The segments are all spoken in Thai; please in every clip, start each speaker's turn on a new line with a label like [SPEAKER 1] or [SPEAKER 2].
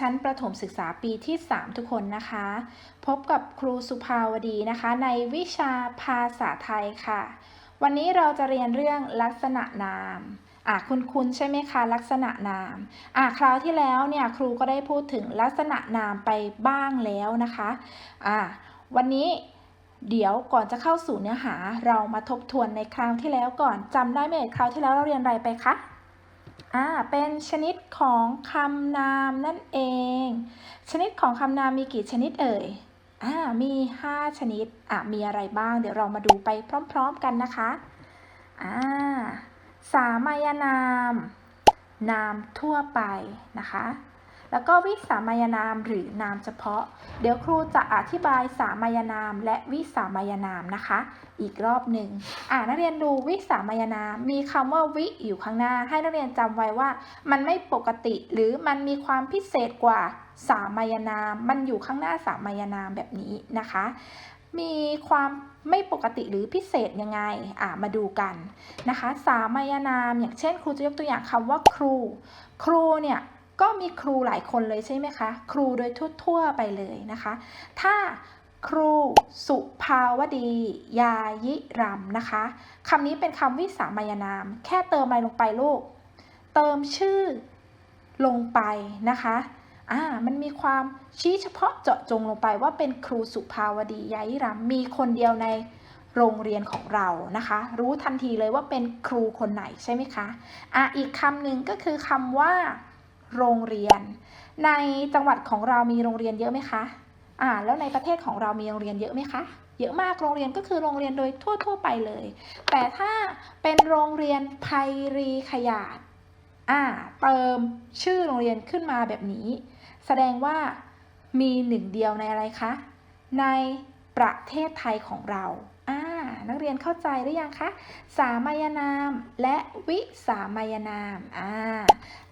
[SPEAKER 1] ชั้นประถมศึกษาปีที่ 3 ทุกคนนะคะ พบกับครูสุภาวดีนะคะ ในวิชาภาษาไทยค่ะ วันนี้เราจะเรียนเรื่องลักษณะนาม อะคุณคุณใช่ไหมคะ ลักษณะนาม อะคราวที่แล้วเนี่ยครูก็ได้พูดถึงลักษณะนามไปบ้างแล้วนะคะ อะวันนี้เดี๋ยวก่อนจะเข้าสู่เนื้อหาเรามาทบทวนในคราวที่แล้วก่อนจำได้ไหมคราวที่แล้วเราเรียนอะไรไปคะ อ่าเป็นชนิดของคำนามนั่นเอง ชนิดของคำนามมีกี่ชนิดเอ่ยอ่ามี 5 ชนิดอะมีอะไรบ้าง เดี๋ยวเรามาดูไปพร้อม ๆกันนะคะอ่าสามัญนาม นามทั่วไปนะคะ แล้วก็วิสามัญนามหรือนามเฉพาะ เดี๋ยวครูจะอธิบายสามัญนามและวิสามัญนามนะคะ อีกรอบหนึ่งอ่านักเรียนดูวิสามัญนามมีคำว่าวิอยู่ข้างหน้า ให้นักเรียนจำไว้ว่า มันไม่ปกติหรือมันมีความพิเศษกว่าสามัญนาม มันอยู่ข้างหน้าสามัญนามแบบนี้นะคะ มีความไม่ปกติหรือพิเศษยังไง อ่ามาดูกันนะคะ สามัญนาม อย่างเช่น ครูจะยกตัวอย่างคำว่าครู ครูเนี่ย ก็มีครูหลายคนเลยใช่ไหมคะ ครูโดยทั่ว ๆ ไปเลยนะคะ ถ้าครูสุภาวดี ยายิรำนะคะคำนี้เป็นคำวิสามัญนาม แค่เติมอะไรลงไปลูก เติมชื่อลงไปนะคะอ่ามันมีความชี้เฉพาะเจาะจงลงไปว่าเป็นครูสุภาวดี ยายิรำมีคนเดียวในโรงเรียนของเรานะคะ รู้ทันทีเลยว่าเป็นครูคนไหนใช่ไหมคะอะอีกคำหนึ่งก็คือคำว่า โรงเรียน ในจังหวัดของเรามีโรงเรียนเยอะไหมคะอ่าแล้วในประเทศของเรามีโรงเรียนเยอะไหมคะ เยอะมากโรงเรียนก็คือโรงเรียนโดยทั่ว ๆ ไปเลย แต่ถ้าเป็นโรงเรียนไพรีขยาดอ่าเติมชื่อโรงเรียนขึ้นมาแบบนี้ แสดงว่ามีหนึ่งเดียวในอะไรคะ ในประเทศไทยของเราอ่า นักเรียนเข้าใจหรือยังคะ สามัญนามและวิสามัญนาม อ่า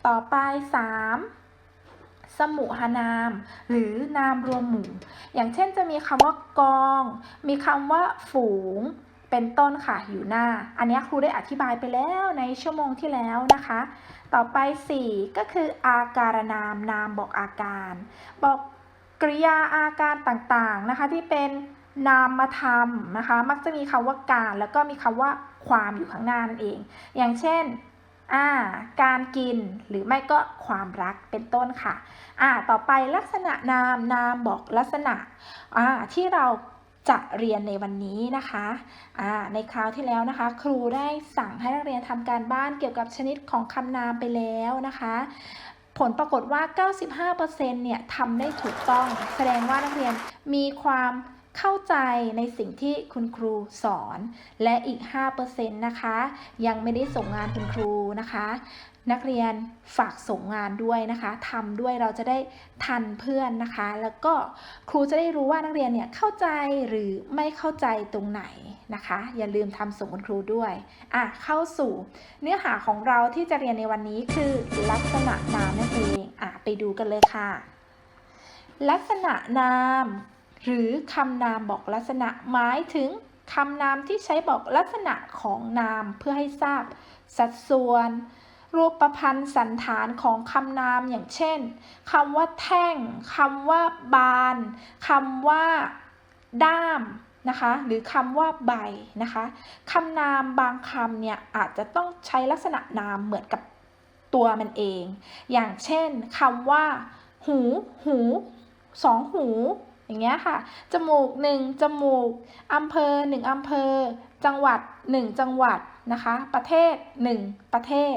[SPEAKER 1] ต่อไป 3. สมุหนาม หรือนามรวมหมู่ อย่างเช่นจะมีคำว่ากอง มีคำว่าฝูง เป็นต้นค่ะอยู่หน้า อันนี้ครูได้อธิบายไปแล้วในชั่วโมงที่แล้วนะคะ ต่อไป 4 ก็คืออาการนามนามบอกอาการ บอกกริยาอาการต่างๆนะคะที่เป็น นามธรรมนะคะ มักจะมีคำว่าการแล้วก็มีคำว่าความอยู่ข้างหน้านั่นเอง อย่างเช่นอ่าการกินหรือไม่ก็ความรักเป็นต้นค่ะอ่าต่อไปลักษณะนามนามบอกลักษณะอ่าที่เราจะเรียนในวันนี้นะคะอ่าในคราวที่แล้วนะคะ ครูได้สั่งให้นักเรียนทำการบ้านเกี่ยวกับชนิดของคำนามไปแล้วนะคะ ผลปรากฏว่า 95%เนี่ยทำได้ถูกต้อง แสดงว่านักเรียนมีความ เข้าใจในสิ่งที่คุณครูสอน และอีก 5%นะคะ ยังไม่ได้ส่งงานคุณครูนะคะ นักเรียนฝากส่งงานด้วยนะคะทำด้วยเราจะได้ทันเพื่อนนะคะ แล้วก็ครูจะได้รู้ว่านักเรียนเนี่ยเข้าใจหรือไม่เข้าใจตรงไหนนะคะ อย่าลืมทำส่งคุณครูด้วยอะเข้าสู่ เนื้อหาของเราที่จะเรียนในวันนี้คือลักษณะนามนั่นเองอะไปดูกันเลยค่ะ ลักษณะนาม หรือคำนามบอกลักษณะหมายถึงคำนามที่ใช้บอกลักษณะของนามเพื่อให้ทราบ สัดส่วน รูปประพันธ์สันฐานของคำนามอย่างเช่นคำว่าแท่งคำว่าบานคำว่าด้ามนะคะหรือคำว่าใบนะคะคำนามบางคำเนี่ยอาจจะต้องใช้ลักษณะนามเหมือนกับตัวมันเอง อย่างเช่นคำว่า หู หูสองหู อย่างเงี้ยค่ะ จมูกหนึ่งจมูกอำเภอหนึ่งอำเภอ จังหวัดหนึ่งจังหวัดนะคะ ประเทศหนึ่งประเทศ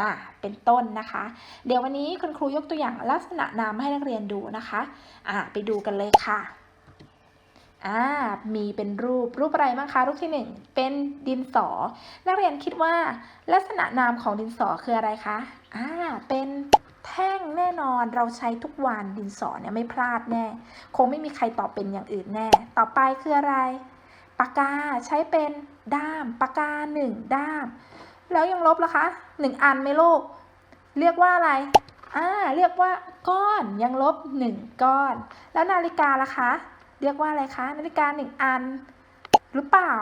[SPEAKER 1] อ่าเป็นต้นนะคะ เดี๋ยววันนี้คุณครูยกตัวอย่างลักษณะนามให้นักเรียนดูนะคะอ่าไปดูกันเลยค่ะอ่ามีเป็นรูปรูปอะไรบ้างคะรูปที่หนึ่งเป็นดินสอ นักเรียนคิดว่าลักษณะนามของดินสอคืออะไรคะอ่าเป็น แท่งแน่นอนเราใช้ทุกวันดินสอเนี่ยไม่พลาดแน่ คงไม่มีใครตอบเป็นอย่างอื่นแน่ ต่อไปคืออะไร ปากกาใช้เป็นด้าม ปากกาหนึ่งด้าม แล้วยังลบล่ะคะหนึ่งอันไหมลูกเรียกว่าอะไรอ่าเรียกว่าก้อนยังลบหนึ่งก้อน แล้วนาฬิกาล่ะคะ เรียกว่าอะไรคะ นาฬิกาหนึ่งอัน หรือเปล่า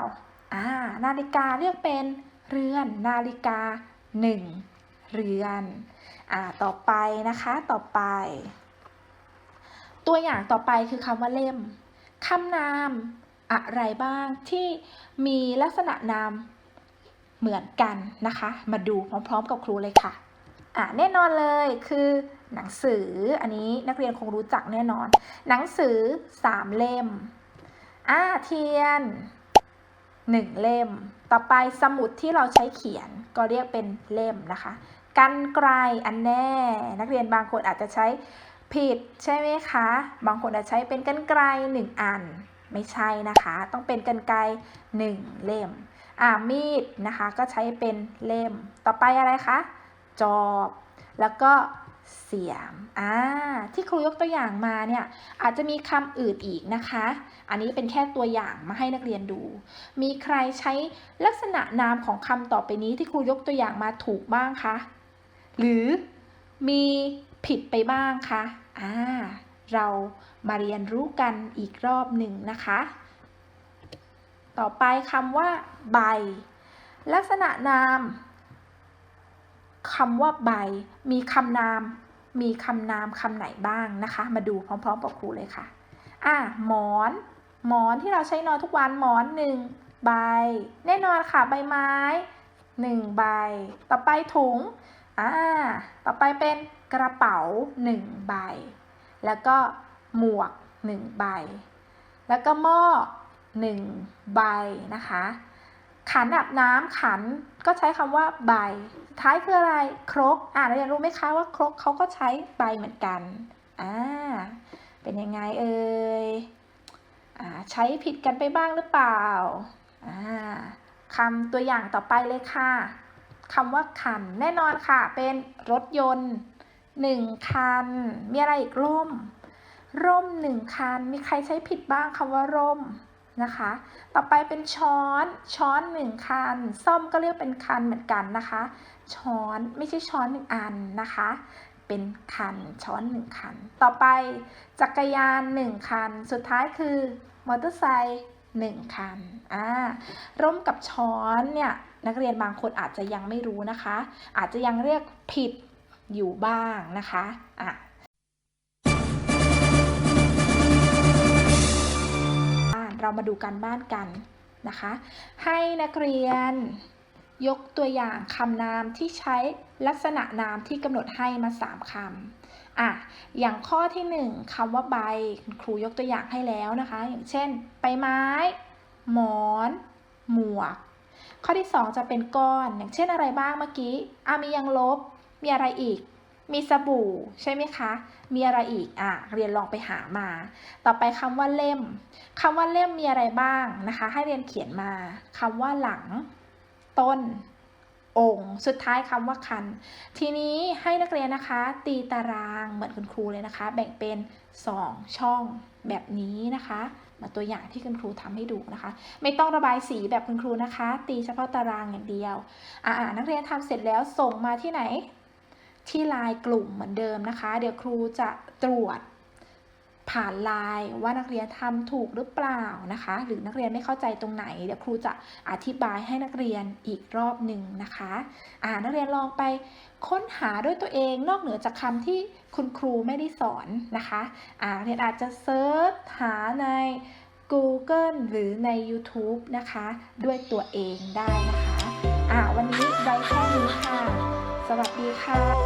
[SPEAKER 1] อ่านาฬิกาเรียกเป็นเรือนนาฬิกาหนึ่ง เรือนอ่าต่อไปนะคะต่อไป ตัวอย่างต่อไปคือคำว่าเล่มคำนามอะไรบ้างที่มีลักษณะนามเหมือนกันนะคะ มาดูพร้อมๆกับครูเลยค่ะอะแน่นอนเลยคือหนังสืออันนี้นักเรียนคงรู้จักแน่นอน หนังสือสามเล่มอ่าเทียนหนึ่งเล่ม ต่อไปสมุดที่เราใช้เขียนก็เรียกเป็นเล่มนะคะ กันไกลอันแน่ นักเรียนบางคนอาจจะใช้ผิดใช่ไหมคะ บางคนอาจจะใช้เป็นกันไกลหนึ่งอัน ไม่ใช่นะคะ ต้องเป็นกันไกลหนึ่งเล่ม อ่ามีดนะคะก็ใช้เป็นเล่ม ต่อไปอะไรคะ จอบ แล้วก็เสียม อ่า ที่ครูยกตัวอย่างมาเนี่ย อาจจะมีคำอื่นอีกนะคะ อันนี้เป็นแค่ตัวอย่างมาให้นักเรียนดู มีใครใช้ลักษณะนามของคำต่อไปนี้ที่ครูยกตัวอย่างมาถูกบ้างคะ หรือมีผิดไปบ้างคะอ่าเรามาเรียนรู้กันอีกรอบหนึ่งนะคะ ต่อไปคำว่าใบ ลักษณะนามคำว่าใบ มีคำนาม มีคำนามคำไหนบ้างนะคะ มาดูพร้อมๆกับครูเลยค่ะ อะหมอน หมอนที่เราใช้นอนทุกวันหมอนหนึ่งใบ แน่นอนค่ะใบไม้หนึ่งใบ ต่อไปถุง อ่า ต่อไปเป็นกระเป๋าหนึ่งใบ แล้วก็หมวกหนึ่งใบ แล้วก็หม้อหนึ่งใบนะคะ ขันอาบน้ำขันก็ใช้คำว่าใบ ท้ายคืออะไร ครก อ่าเราอยากรู้ไหมคะว่าครกเขาก็ใช้ใบเหมือนกัน อ่า เป็นยังไงเอ่ย อ่า ใช้ผิดกันไปบ้างหรือเปล่า อ่าคำตัวอย่างต่อไปเลยค่ะ คำว่าคัน แน่นอนค่ะ เป็นรถยนต์หนึ่งคัน มีอะไรอีกร่ม ร่มหนึ่งคัน มีใครใช้ผิดบ้างคำว่าร่มนะคะ ต่อไปเป็นช้อน ช้อนหนึ่งคันซ่อมก็เรียกเป็นคันเหมือนกันนะคะ ช้อนไม่ใช่ช้อนหนึ่งอันนะคะ เป็นคัน ช้อนหนึ่งคัน ต่อไปจักรยานหนึ่งคัน สุดท้ายคือมอเตอร์ไซค์หนึ่งคัน อ่า ร่มกับช้อนเนี่ย นักเรียนบางคนอาจจะยังไม่รู้นะคะ อาจจะยังเรียกผิดอยู่บ้างนะคะอะบ้านเรามาดูการบ้านกันนะคะ ให้นักเรียนยกตัวอย่างคำนามที่ใช้ลักษณะนามที่กำหนดให้มา 3คำอะ อย่างข้อที่ 1คำว่าใบคุณครูยกตัวอย่างให้แล้วนะคะ อย่างเช่น ใบไม้ หมอน หมวก ข้อที่ 2 จะเป็นก้อนอย่างเช่นอะไรบ้างเมื่อกี้อะมียังลบ มีอะไรอีก มีสบู่ใช่ไหมคะ มีอะไรอีกอะเรียนลองไปหามา ต่อไปคำว่าเล่มคำว่าเล่มมีอะไรบ้างนะคะ ให้เรียนเขียนมาคำว่าหลัง ต้น องค์ สุดท้ายคำว่าคัน ทีนี้ให้นักเรียนนะคะ ตีตารางเหมือนคุณครูเลยนะคะ แบ่งเป็น 2 ช่องแบบนี้นะคะ มาตัวอย่างที่คุณครูทำให้ดูนะคะ ไม่ต้องระบายสีแบบคุณครูนะคะ ตีเฉพาะตารางอย่างเดียว อ่านักเรียนทำเสร็จแล้วส่งมาที่ไหน ที่ไลน์กลุ่มเหมือนเดิมนะคะ เดี๋ยวครูจะตรวจ ผ่านไลน์ว่านักเรียนทำถูกหรือเปล่านะคะ หรือนักเรียนไม่เข้าใจตรงไหน เดี๋ยวครูจะอธิบายให้นักเรียนอีกรอบหนึ่งนะคะอ่านักเรียนลองไปค้นหาด้วยตัวเองนอกเหนือจากคำที่คุณครูไม่ได้สอนนะคะอ่านักเรียนอาจจะเซิร์ชหาใน Google หรือใน YouTube นะคะ ด้วยตัวเองได้นะคะอ่าวันนี้ไว้แค่นี้ค่ะ สวัสดีค่ะ